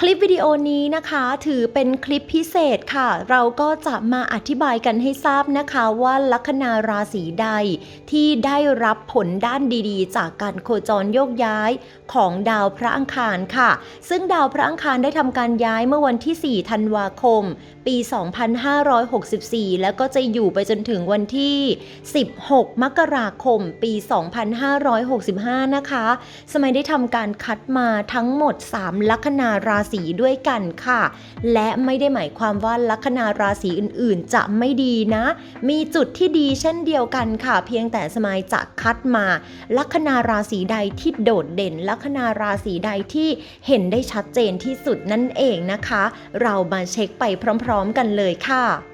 คลิปวิดีโอนี้นะคะถือเป็นคลิปพิเศษค่ะ เราก็จะมาอธิบายกันให้ทราบนะคะว่าลัคนาราศีใดที่ได้รับผลด้านดีๆ จากการโคจรโยกย้ายของดาวพระอังคารค่ะ ซึ่งดาวพระอังคารได้ทำการย้ายเมื่อวันที่ 4 ธันวาคม ปี 2564 แล้วก็จะอยู่ไปจนถึงวันที่ 16 มกราคม ปี 2565 นะคะ สมัยได้ทำการคัดมาทั้งหมด 3 ลัคนาราศีด้วยกันค่ะ และไม่ได้หมายความว่าลัคนาราศีอื่นๆ จะไม่ดีนะ มีจุดที่ดีเช่นเดียวกันค่ะ เพียงแต่สมัยจะคัดมา ลัคนาราศีใดที่โดดเด่น ลัคนาราศีใดที่เห็นได้ชัดเจนที่สุดนั่นเองนะคะ เรามาเช็คไปพร้อม ๆ กันเลยค่ะ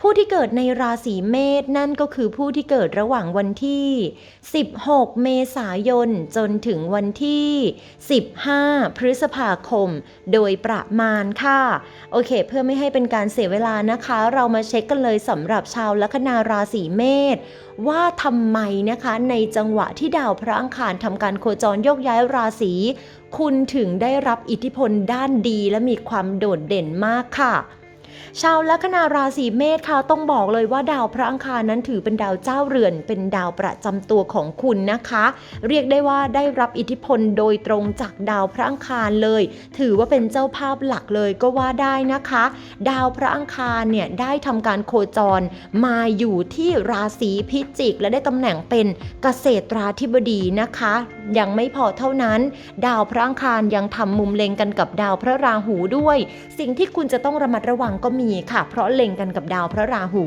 ผู้ที่เกิดในราศีเมษนั่นก็คือผู้ที่เกิดระหว่างวันที่ 16 เมษายน จนถึงวันที่ 15 พฤษภาคม โดยประมาณค่ะ โอเค เพื่อไม่ให้เป็นการเสียเวลานะคะ เรามาเช็คกันเลยสำหรับชาวลัคนาราศีเมษว่าทำไมนะคะในจังหวะที่ดาวพระอังคารทำการโคจรโยกย้ายราศีคุณถึงได้รับอิทธิพลด้านดีและมีความโดดเด่นมากค่ะ ชาวลัคนาราศีเมษค่ะต้องบอกเลยว่าดาวพระอังคารนั้นถือเป็นดาวเจ้าเรือน เป็นดาวประจำตัวของคุณนะคะ เรียกได้ว่าได้รับอิทธิพลโดยตรงจากดาวพระอังคารเลย ถือว่าเป็นเจ้าภาพหลักเลยก็ว่าได้นะคะ ดาวพระอังคารเนี่ยได้ทำการโคจรมาอยู่ที่ราศีพิจิก และได้ตำแหน่งเป็นเกษตราธิบดีนะคะ ยังไม่พอเท่านั้น ดาวพระอังคารยังทำมุมเล็งกันกับดาวพระราหูด้วย สิ่งที่คุณจะต้องระมัดระวังก็็มีค่ะ เพราะเล็งกันกับดาวพระราหู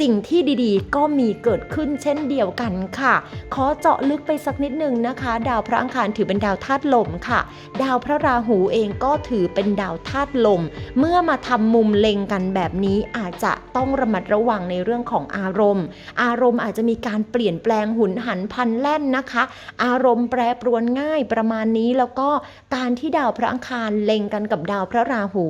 สิ่งที่ดีๆ ก็มีเกิดขึ้นเช่นเดียวกันค่ะ ขอเจาะลึกไปสักนิดหนึ่งนะคะ ดาวพระอังคารถือเป็นดาวธาตุลมค่ะ ดาวพระราหูเองก็ถือเป็นดาวธาตุลม เมื่อมาทำมุมเล็งกันแบบนี้อาจจะต้องระมัดระวังในเรื่องของอารมณ์ อารมณ์อาจจะมีการเปลี่ยนแปลงหุนหันพันแล่นนะคะ อารมณ์แปรปรวนง่ายประมาณนี้แล้วก็การที่ดาวพระอังคารเล็งกันกับดาวพระราหู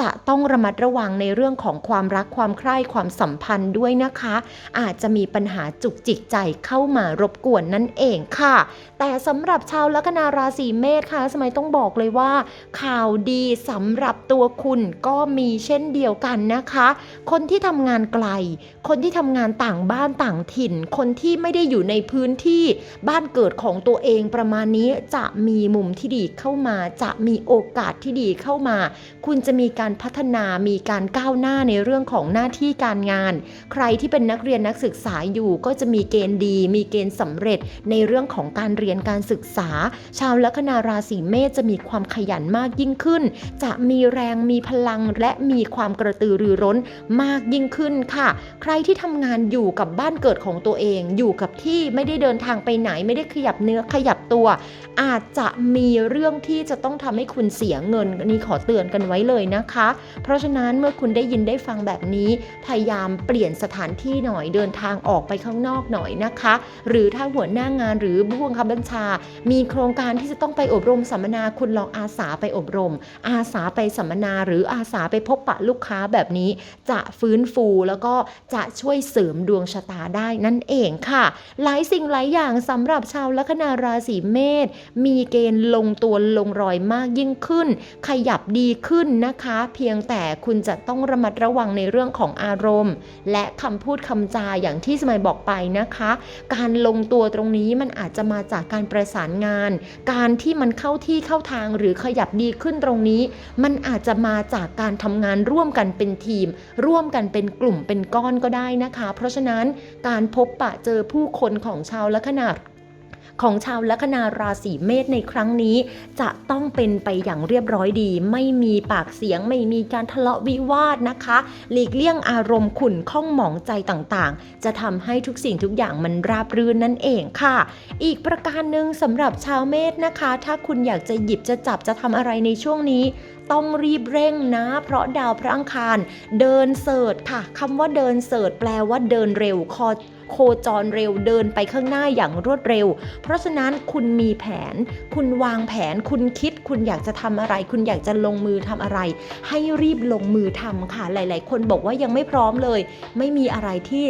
จะต้องระมัดระวังในเรื่องของความรักความใคร่ความสัมพันธ์ด้วยนะคะ อาจจะมีปัญหาจุกจิกใจเข้ามารบกวนนั่นเองค่ะ แต่สำหรับชาวลัคนาราศีเมษค่ะ สมัยต้องบอกเลยว่า ข่าวดีสำหรับตัวคุณก็มีเช่นเดียวกันนะคะ คนที่ทำงานไกล คนที่ทำงานต่างบ้านต่างถิ่น คนที่ไม่ได้อยู่ในพื้นที่บ้านเกิดของตัวเองประมาณนี้จะมีมุมที่ดีเข้ามา จะมีโอกาสที่ดีเข้ามา คุณจะมีการพัฒนามีการก้าวหน้าในเรื่องของหน้าที่การงาน ใครที่เป็นนักเรียนนักศึกษาอยู่ก็จะมีเกณฑ์ดี มีเกณฑ์สำเร็จในเรื่องของการเรียนการศึกษา ชาวลัคนาราศีเมษจะมีความขยันมากยิ่งขึ้น จะมีแรงมีพลังและมีความกระตือรือร้นมากยิ่งขึ้นค่ะ ใครที่ทำงานอยู่กับบ้านเกิดของตัวเอง อยู่กับที่ไม่ได้เดินทางไปไหนไม่ได้ขยับเนื้อขยับตัว อาจจะมีเรื่องที่จะต้องทำให้คุณเสียเงินนนี้ขอเตือนกันไว้เลยนะคะ เพราะฉะนั้นเมื่อคุณได้ยินได้ฟังแบบนี้ พยายามเปลี่ยนสถานที่หน่อยเดินทางออกไปข้างนอกหน่อยนะคะ หรือถ้าหัวหน้างานหรือผู้บังคับบัญชา มีโครงการที่จะต้องไปอบรมสัมมนาคุณลองอาสาไปอบรม อาสาไปสัมมนาหรืออาสาไปพบปะลูกค้าแบบนี้ จะฟื้นฟูแล้วก็จะช่วยเสริมดวงชะตาได้นั่นเองค่ะ หลายสิ่งหลายอย่างสำหรับชาวลัคนาราศีเมษมีเกณฑ์ลงตัวลงรอยมากยิ่งขึ้น ขยับดีขึ้นนะคะ เพียงแต่คุณจะต้องระมัดระวังในเรื่องของอารมณ์ และคำพูดคำจาอย่างที่สมัยบอกไปนะคะ การลงตัวตรงนี้มันอาจจะมาจากการประสานงาน การที่มันเข้าที่เข้าทางหรือขยับดีขึ้นตรงนี้ มันอาจจะมาจากการทำงานร่วมกันเป็นทีม ร่วมกันเป็นกลุ่มเป็นก้อนก็ได้นะคะ เพราะฉะนั้นการพบปะเจอผู้คนของชาวลัคนา ของชาวลัคนาราศีเมษในครั้งนี้ จะต้องเป็นไปอย่างเรียบร้อยดี ไม่มีปากเสียง ไม่มีการทะเลาะวิวาทนะคะ หลีกเลี่ยงอารมณ์ขุ่นข้องหมองใจต่างๆ จะทำให้ทุกสิ่งทุกอย่างมันราบรื่นนั่นเองค่ะ อีกประการหนึ่งสำหรับชาวเมษนะคะ ถ้าคุณอยากจะหยิบจะจับจะทำอะไรในช่วงนี้ต้องรีบเร่งนะ เพราะดาวพระอังคาร เดินเสิร์ชค่ะคำว่าเดินเสิร์ชแปลว่าเดินเร็วคอ โคจรเร็วเดินไปข้างหน้าอย่างรวดเร็ว เพราะฉะนั้นคุณมีแผน คุณวางแผน คุณคิด คุณอยากจะทำอะไร คุณอยากจะลงมือทำอะไร ให้รีบลงมือทำค่ะ หลาย ๆ คนบอกว่ายังไม่พร้อมเลย ไม่มีอะไรที่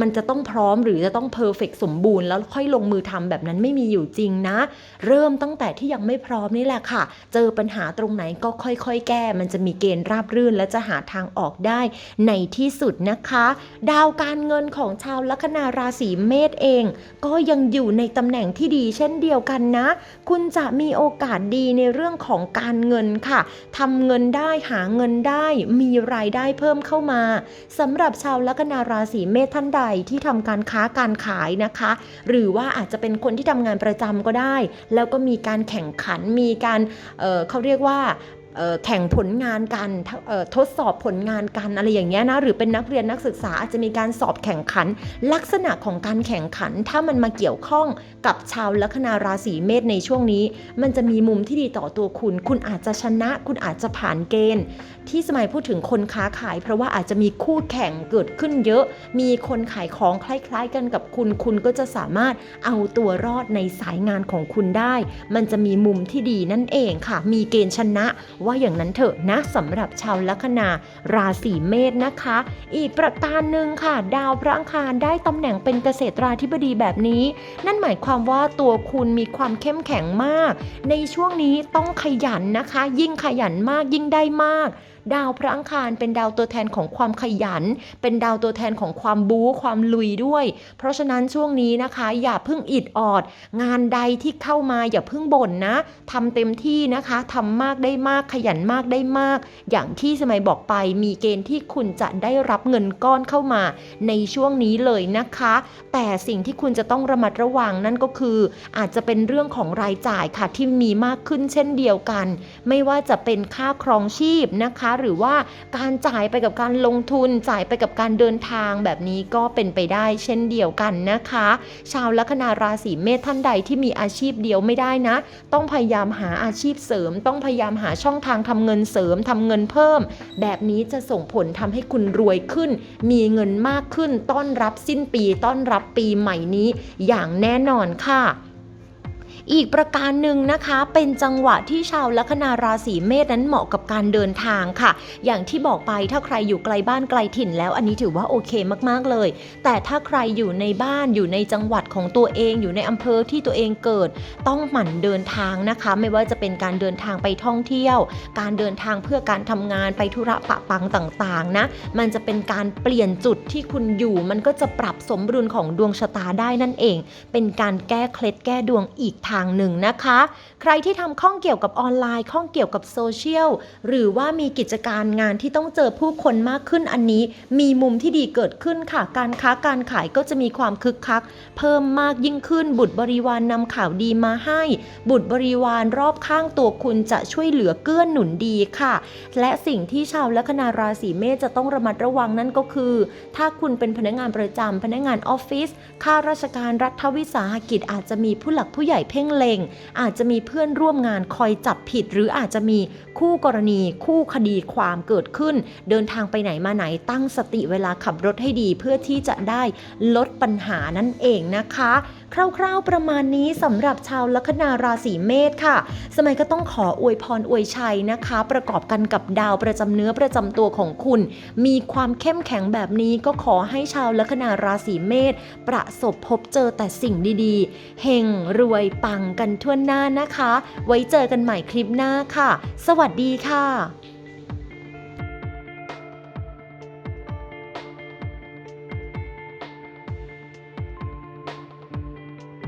มันจะต้องพร้อมหรือจะต้องเพอร์เฟกสมบูรณ์แล้วค่อยลงมือทำแบบนั้นไม่มีอยู่จริงนะ เริ่มตั้งแต่ที่ยังไม่พร้อมนี่แหละค่ะ เจอปัญหาตรงไหนก็ค่อยๆ แก้ มันจะมีเกณฑ์ราบรื่น และจะหาทางออกได้ในที่สุดนะคะ ดาวการเงินของชาวลัคนาราศีเมษเอง ก็ยังอยู่ในตำแหน่งที่ดีเช่นเดียวกันนะ คุณจะมีโอกาสดีในเรื่องของการเงินค่ะทำเงินได้หาเงินได้มีรายได้เพิ่มเข้ามาสำหรับชาวลัคนาราศีเมษท่านใดที่ทำการค้าการขายนะคะ หรือว่าอาจจะเป็นคนที่ทำงานประจำก็ได้ แล้วก็มีการแข่งขันมีการเเขาเรียกว่า แข่งผลงานกันทดสอบผลงานกันอะไรอย่างเงี้ยนะหรือเป็นนักเรียนนักศึกษาอาจจะมีการสอบแข่งขัน ลักษณะของการแข่งขัน ถ้ามันมาเกี่ยวข้องกับชาวลัคนาราศีเมษในช่วงนี้ มันจะมีมุมที่ดีต่อตัวคุณ คุณอาจจะชนะ คุณอาจจะผ่านเกณฑ์ ที่สมัยพูดถึงคนค้าขาย เพราะว่าอาจจะมีคู่แข่งเกิดขึ้นเยอะ มีคนขายของคล้ายๆ กันกับคุณ คุณก็จะสามารถเอาตัวรอดในสายงานของคุณได้ มันจะมีมุมที่ดีนั่นเองค่ะ มีเกณฑ์ชนะว่าอย่างนั้นเถอะนะสำหรับชาวลัคนาราศีเมษนะคะ อีกประการหนึ่งค่ะ ดาวพระอังคารได้ตำแหน่งเป็นเกษตราธิบดีแบบนี้ นั่นหมายความว่าตัวคุณมีความเข้มแข็งมาก ในช่วงนี้ต้องขยันนะคะ ยิ่งขยันมากยิ่งได้มาก ดาวพระอังคารเป็นดาวตัวแทนของความขยัน เป็นดาวตัวแทนของความบู๊ความลุยด้วย เพราะฉะนั้นช่วงนี้นะคะ อย่าเพิ่งอิดออด งานใดที่เข้ามาอย่าเพิ่งบ่นนะทำเต็มที่นะคะทำมากได้มากขยันมากได้มาก อย่างที่สมัยบอกไปมีเกณฑ์ที่คุณจะได้รับเงินก้อนเข้ามา ในช่วงนี้เลยนะคะ แต่สิ่งที่คุณจะต้องระมัดระวังนั่นก็คือ อาจจะเป็นเรื่องของรายจ่ายค่ะที่มีมากขึ้นเช่นเดียวกัน ไม่ว่าจะเป็นค่าครองชีพนะคะหรือว่าการจ่ายไปกับการลงทุนจ่ายไปกับการเดินทางแบบนี้ก็เป็นไปได้เช่นเดียวกันนะคะ ชาวลัคนาราศีเมษท่านใดที่มีอาชีพเดียวไม่ได้นะ ต้องพยายามหาอาชีพเสริม ต้องพยายามหาช่องทางทำเงินเสริมทำเงินเพิ่ม แบบนี้จะส่งผลทำให้คุณรวยขึ้น มีเงินมากขึ้นต้อนรับสิ้นปี ต้อนรับปีใหม่นี้อย่างแน่นอนค่ะ อีกประการหนึ่งนะคะ เป็นจังหวะที่ชาวลัคนาราศีเมษนั้นเหมาะกับการเดินทางค่ะ อย่างที่บอกไปถ้าใครอยู่ไกลบ้านไกลถิ่นแล้วอันนี้ถือว่าโอเคมากๆเลย แต่ถ้าใครอยู่ในบ้านอยู่ในจังหวัดของตัวเอง อยู่ในอำเภอที่ตัวเองเกิด ต้องหมั่นเดินทางนะคะ ไม่ว่าจะเป็นการเดินทางไปท่องเที่ยว การเดินทางเพื่อการทำงานไปธุระปะปังต่างๆนะมันจะเป็นการเปลี่ยนจุดที่คุณอยู่ มันก็จะปรับสมดุลของดวงชะตาได้นั่นเอง เป็นการแก้เคล็ดแก้ดวงอีกทางางหนึ่งนะคะ ใครที่ทำข้องเกี่ยวกับออนไลน์ข้องเกี่ยวกับโซเชียลหรือว่ามีกิจการงานที่ต้องเจอผู้คนมากขึ้นอันนี้ มีมุมที่ดีเกิดขึ้นค่ะ การค้าการขายก็จะมีความคึกคัก เพิ่มมากยิ่งขึ้น บุตรบริวารนำข่าวดีมาให้ บุตรบริวารรอบข้างตัวคุณจะช่วยเหลือเกื้อหนุนดีค่ะ และสิ่งที่ชาวลัคนาราศีเมษจะต้องระมัดระวังนั่นก็คือ ถ้าคุณเป็นพนักงานประจำพนักงานออฟฟิศข้าราชการรัฐวิสาหกิจอาจจะมีผู้หลักผู้ใหญ่เพ่งเล็ง อาจจะมีเพื่อนร่วมงานคอยจับผิด หรืออาจจะมีคู่กรณีคู่คดีความเกิดขึ้น เดินทางไปไหนมาไหนตั้งสติเวลาขับรถให้ดีเพื่อที่จะได้ลดปัญหานั่นเองนะคะ คร่าวๆประมาณนี้สำหรับชาวลัคนาราศีเมษค่ะ สมัยก็ต้องขออวยพรอวยชัยนะคะ ประกอบกันกับดาวประจำเนื้อประจำตัวของคุณ มีความเข้มแข็งแบบนี้ก็ขอให้ชาวลัคนาราศีเมษประสบพบเจอแต่สิ่งดีๆเฮงรวยปังกันทั่วหน้านะคะ ไว้เจอกันใหม่คลิปหน้าค่ะ สวัสดีค่ะ